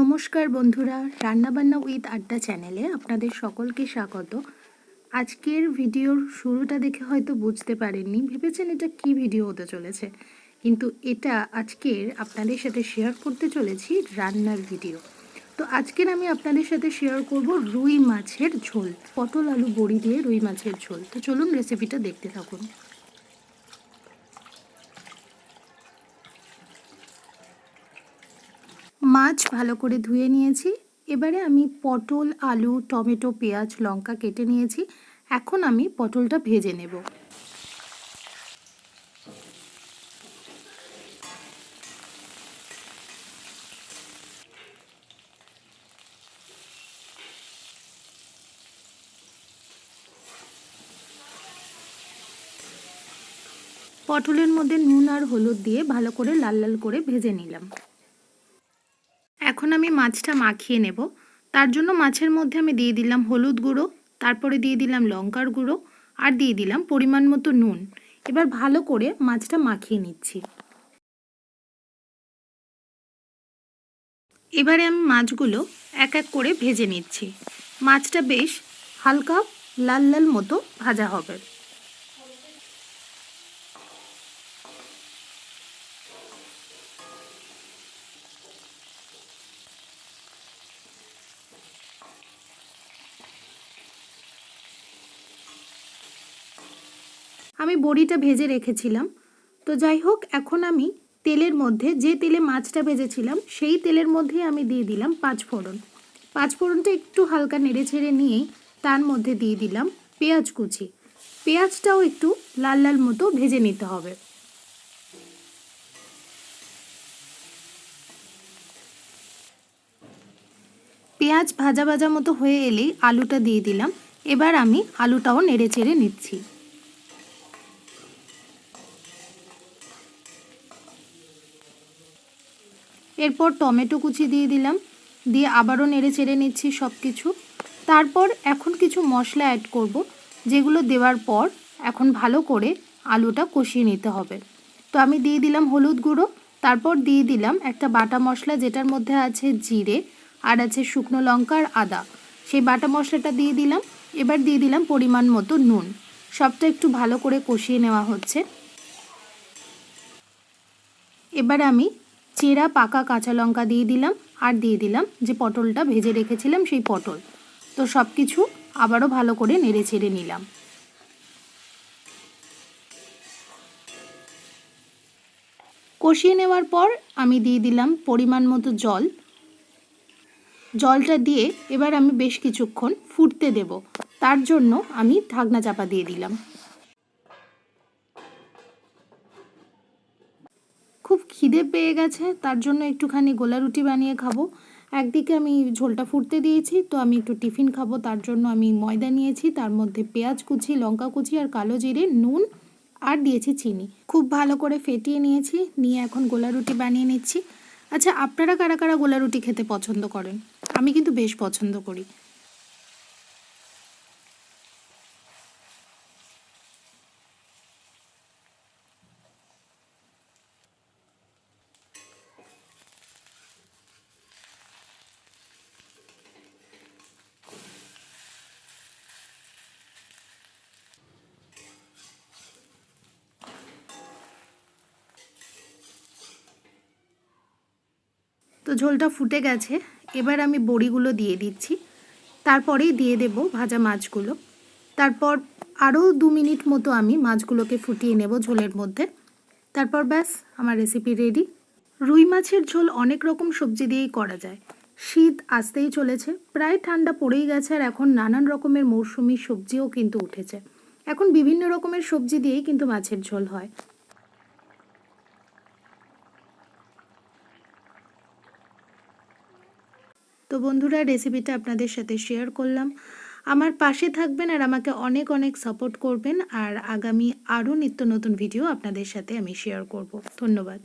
নমস্কার বন্ধুরা, রান্নাবান্না উইথ আড্ডা চ্যানেলে আপনাদের সকলকে স্বাগত। আজকের ভিডিওর শুরুটা দেখে হয়তো বুঝতে পারেননি, ভেবেছেন এটা কি ভিডিও হতে চলেছে? কিন্তু এটা আজকের আপনাদের সাথে শেয়ার করতে চলেছি রান্নার ভিডিও। তো আজকের আমি আপনাদের সাথে শেয়ার করব রুই মাছের ঝোল, পটল আলু বড়ি দিয়ে রুই মাছের ঝোল। তো চলুন রেসিপিটা দেখতে থাকুন। মাছ ভালো করে ধুয়ে নিয়েছি। এবারে আমি পটল, আলু, টমেটো, পেঁয়াজ, লঙ্কা কেটে নিয়েছি। এখন আমি পটলটা ভেজে নেব। পটলের মধ্যে নুন আর হলুদ দিয়ে ভালো করে লাল লাল করে ভেজে নিলাম। এখন আমি মাছটা মাখিয়ে নেব। তার জন্য মাছের মধ্যে আমি দিয়ে দিলাম হলুদ গুঁড়ো, তারপরে দিয়ে দিলাম লঙ্কার গুঁড়ো আর দিয়ে দিলাম পরিমাণ মতো নুন। এবার ভালো করে মাছটা মাখিয়ে নিচ্ছি। এবারে আমি মাছগুলো এক এক করে ভেজে নিচ্ছি। মাছটা বেশ হালকা লাল লাল মতো ভাজা হবে। আমি বড়িটা ভেজে রেখেছিলাম। তো যাই হোক, এখন আমি তেলের মধ্যে যে তেলে মাছটা ভেজেছিলাম, সেই তেলের মধ্যে আমি দিয়ে দিলাম পাঁচ ফোড়ন। পাঁচ ফোড়নটা একটু হালকা নেড়ে ছেড়ে নিয়েই তার মধ্যে দিয়ে দিলাম পেঁয়াজ কুচি। পেঁয়াজটাও একটু লাল লাল মতো ভেজে নিতে হবে। পেঁয়াজ ভাজা ভাজা মতো হয়ে এলেই আলুটা দিয়ে দিলাম। এবার আমি আলুটাও নেড়ে চেড়ে নিচ্ছি। এরপর টমেটো কুচি দিয়ে দিলাম। দিয়ে আবারও নেড়ে চেড়ে নিচ্ছি সব কিছু তারপর এখন কিছু মশলা অ্যাড করব, যেগুলো দেওয়ার পর এখন ভালো করে আলুটা কষিয়ে নিতে হবে। তো আমি দিয়ে দিলাম হলুদ গুঁড়ো, তারপর দিয়ে দিলাম একটা বাটা মশলা যেটার মধ্যে আছে জিরে আর আছে শুকনো লঙ্কা আর আদা। সেই বাটা মশলাটা দিয়ে দিলাম। এবার দিয়ে দিলাম পরিমাণ মতো নুন। সবটা একটু ভালো করে কষিয়ে নেওয়া হচ্ছে। এবার আমি চেরা, পাকা কাঁচা লঙ্কা দিয়ে দিলাম আর দিয়ে দিলাম যে পটলটা ভেজে রেখেছিলাম সেই পটল। তো সব কিছু আবারও ভালো করে নেড়ে ছেড়ে নিলাম। কষিয়ে নেওয়ার পর আমি দিয়ে দিলাম পরিমাণ মতো জল। জলটা দিয়ে এবার আমি বেশ কিছুক্ষণ ফুটতে দেব। তার জন্য আমি ঢাকনা চাপা দিয়ে দিলাম। খুব খিদে পেয়ে গেছে, তার জন্য একটুখানি গোলা রুটি বানিয়ে খাব। একদিকে আমি ঝোলটা ফুটতে দিয়েছি, তো আমি একটু টিফিন খাব, তার জন্য আমি ময়দা নিয়েছি, তার মধ্যে পেঁয়াজ কুচি, লঙ্কা কুচি আর কালো জিরে, নুন আর দিয়েছি চিনি। খুব ভালো করে ফেটিয়ে নিয়েছি, নিয়ে এখন গোলা রুটি বানিয়ে নিচ্ছি। আচ্ছা আপনারা কারা কারা গোলা রুটি খেতে পছন্দ করেন? আমি কিন্তু বেশ পছন্দ করি। তো ঝোলটা ফুটে গেছে। এবার আমি বড়িগুলো দিয়ে দিচ্ছি। তারপরেই দিয়ে দেব ভাজা মাছগুলো। তারপর আরও দু মিনিট মতো আমি মাছগুলোকে ফুটিয়ে নেব ঝোলের মধ্যে। তারপর ব্যাস, আমার রেসিপি রেডি রুই মাছের ঝোল অনেক রকম সবজি দিয়েই করা যায়। শীত আসতেই চলেছে, প্রায় ঠান্ডা পড়েই গেছে আর এখন নানান রকমের মৌসুমি সবজিও কিন্তু উঠেছে। এখন বিভিন্ন রকমের সবজি দিয়েই কিন্তু মাছের ঝোল হয়। তো বন্ধুরা রেসিপিটা আপনাদের সাথে শেয়ার করলাম। আমার পাশে থাকবেন আর আমাকে অনেক অনেক সাপোর্ট করবেন। আর আগামী আরও নিত্য নতুন ভিডিও আপনাদের সাথে আমি শেয়ার করব। ধন্যবাদ।